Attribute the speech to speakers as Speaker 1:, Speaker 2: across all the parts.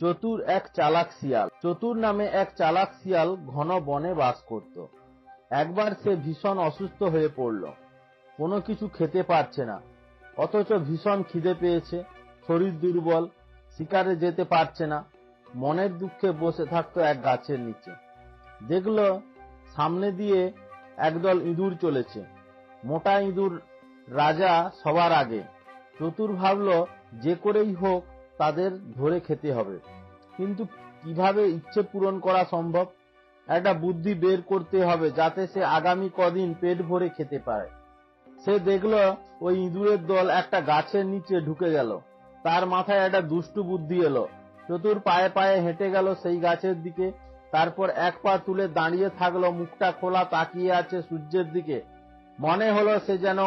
Speaker 1: চতুর এক চালাক শিয়াল। চতুর নামে এক চালাক শিয়াল ঘন বনে বাস করত। একবার সে ভীষণ অসুস্থ হয়ে পড়ল। কোনো কিছু খেতে পারছে না। অথচ ভীষণ খিদে পেয়েছে, শরীর দুর্বল, শিকারে যেতে পারছে না। মনের দুঃখে বসে থাকতো এক গাছের নিচে। দেখল, সামনে দিয়ে একদল ইঁদুর চলেছে। মোটা ইঁদুর রাজা সবার আগে। চতুর ভাবলো, যে করেই হোক তাদের ধরে খেতে হবে। কিন্তু কীভাবে ইচ্ছে পূরণ করা সম্ভব? একটা বুদ্ধি বের করতে হবে যাতে সে আগামী কদিন পেট ভরে খেতে পারে। সে দেখল ওই ইঁদুরের দল একটা গাছের নিচে ঢুকে গেল। তার মাথায় একটা দুষ্টু বুদ্ধি এলো। চতুর পায়ে পায়ে হেঁটে গেল সেই গাছের দিকে। তারপর এক পা তুলে দাঁড়িয়ে থাকল, মুখটা খোলা তাকিয়ে আছে সূর্যের দিকে। মনে হলো সে যেন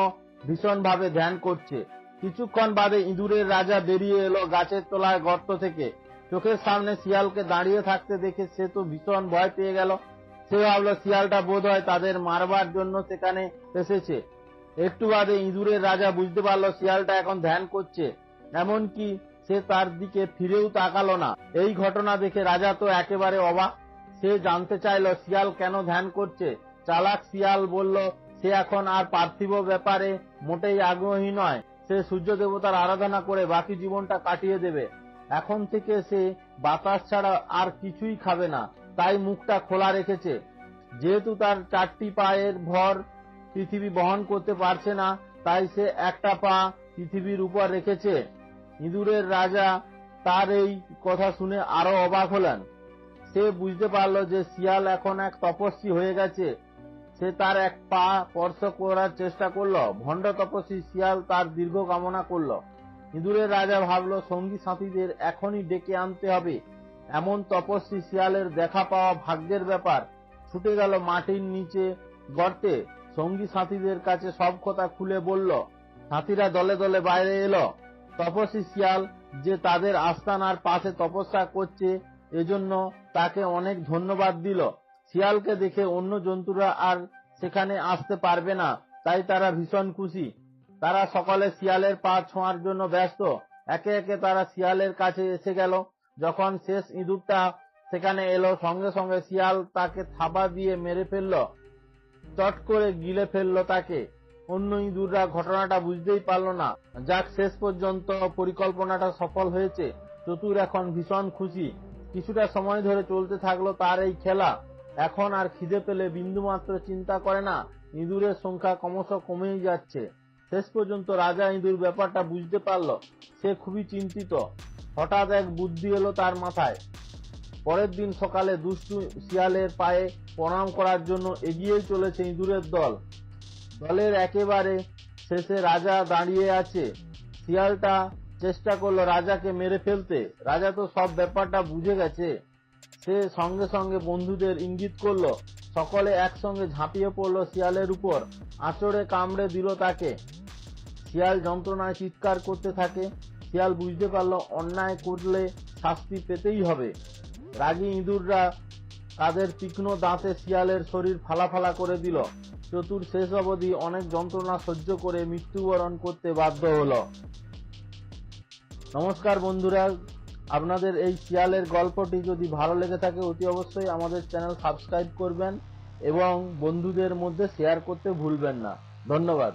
Speaker 1: ভীষণভাবে ধ্যান করছে। কিছুক্ষণ বাদে ইঁদুরের রাজা বেরিয়ে এলো গাছের তলায় গর্ত থেকে। চোখের সামনে শিয়ালকে দাঁড়িয়ে থাকতে দেখে সে তো ভীষণ ভয় পেয়ে গেল। সে ভাবলো, শিয়ালটা বোধ হয় তাদের মারবার জন্য সেখানে এসেছে। একটু বাদে ইঁদুরের রাজা বুঝতে পারল, শিয়ালটা এখন ধ্যান করছে। এমনকি সে তার দিকে ফিরেও তাকালো না। এই ঘটনা দেখে রাজা তো একেবারে অবাক। সে জানতে চাইলো, শিয়াল কেন ধ্যান করছে? চালাক শিয়াল বলল, সে এখন আর পার্থিব ব্যাপারে মোটেই আগ্রহী নয়। সে সূর্য দেবতার আরাধনা করে বাকি জীবনটা কাটিয়ে দেবে। এখন থেকে সে বাতাস ছাড়া আর কিছুই খাবে না, তাই মুখটা খোলা রেখেছে। যেহেতু তার চারটি পায়ের ভর পৃথিবী বহন করতে পারছে না, তাই সে একটা পা পৃথিবীর উপর রেখেছে। ইঁদুরের রাজা তার এই কথা শুনে আরও অবাক হলেন। সে বুঝতে পারল যে শিয়াল এখন এক তপস্বী হয়ে গেছে। সে তার এক পা স্পর্শ করার চেষ্টা করল, ভণ্ড তপস্বী শিয়াল তার দীর্ঘ কামনা করল। ইঁদুরের রাজা ভাবল, সঙ্গী সাথীদের এখনই ডেকে আনতে হবে। এমন তপস্বী শিয়ালের দেখা পাওয়া ভাগ্যের ব্যাপার। ছুটে গেল মাটির নিচে গর্তে। সঙ্গী সাথীদের কাছে সব কথা খুলে বলল। সাথীরা দলে দলে বাইরে এলো। তপস্বী শিয়াল যে তাদের আস্তানার পাশে তপস্যা করছে, এজন্য তাকে অনেক ধন্যবাদ দিল। শিয়ালকে দেখে অন্য জন্তুরা আর সেখানে আসতে পারবে না, তাই তারা ভীষণ খুশি। তারা সকলে শিয়ালের পা ছোঁয়ার জন্য ব্যস্ত। একে একে তারা শিয়ালের কাছে এসে গেল। যখন শেষ ইঁদুরটা সেখানে এলো, সঙ্গে সঙ্গে শিয়াল তাকে থাবা দিয়ে মেরে ফেলল। চট করে গিলে ফেলল তাকে। অন্য ইঁদুররা ঘটনাটা বুঝতেই পারল না। যাক, শেষ পর্যন্ত পরিকল্পনাটা সফল হয়েছে। চতুর এখন ভীষণ খুশি। কিছুটা সময় ধরে চলতে থাকল তার এই খেলা। এখন আর খিদে পেলে বিন্দুমাত্র চিন্তা করে না, ইঁদুরের সংখ্যা ক্রমশ কমেই যাচ্ছে। শেষ পর্যন্ত রাজা ইঁদুর ব্যাপারটা বুঝতে পারল, সে খুবই চিন্তিত। হঠাৎ এক বুদ্ধি এলো তার মাথায়। পরের দিন সকালে দুষ্টু শিয়ালের পায়ে প্রণাম করার জন্য এগিয়ে চলেছে ইঁদুরের দল। দলের একেবারে শেষে রাজা দাঁড়িয়ে আছে। শিয়ালটা চেষ্টা করল রাজাকে মেরে ফেলতে। রাজা তো সব ব্যাপারটা বুঝে গেছে। সে সঙ্গে সঙ্গে বন্ধুদের ইঙ্গিত করল, সকলে একসঙ্গে ঝাঁপিয়ে পড়ল শিয়ালের উপর, আঁচড়ে কামড়ে দিল তাকে। শিয়াল যন্ত্রণায় চিৎকার করতে থাকে, শিয়াল বুঝতে পারল অন্যায় করলে শাস্তি পেতেই হবে। রাগী ইঁদুররা তাদের তীক্ষ্ণ দাঁতে শিয়ালের শরীর ফালাফালা করে দিল। চতুর শেষ অবধি অনেক যন্ত্রণা সহ্য করে মৃত্যুবরণ করতে বাধ্য হলো। নমস্কার বন্ধুরা আপনাদের এই শিয়ালের গল্পটি যদি ভালো লেগে থাকে, অতি অবশ্যই আমাদের চ্যানেল সাবস্ক্রাইব করবেন এবং বন্ধুদের মধ্যে শেয়ার করতে ভুলবেন না। ধন্যবাদ।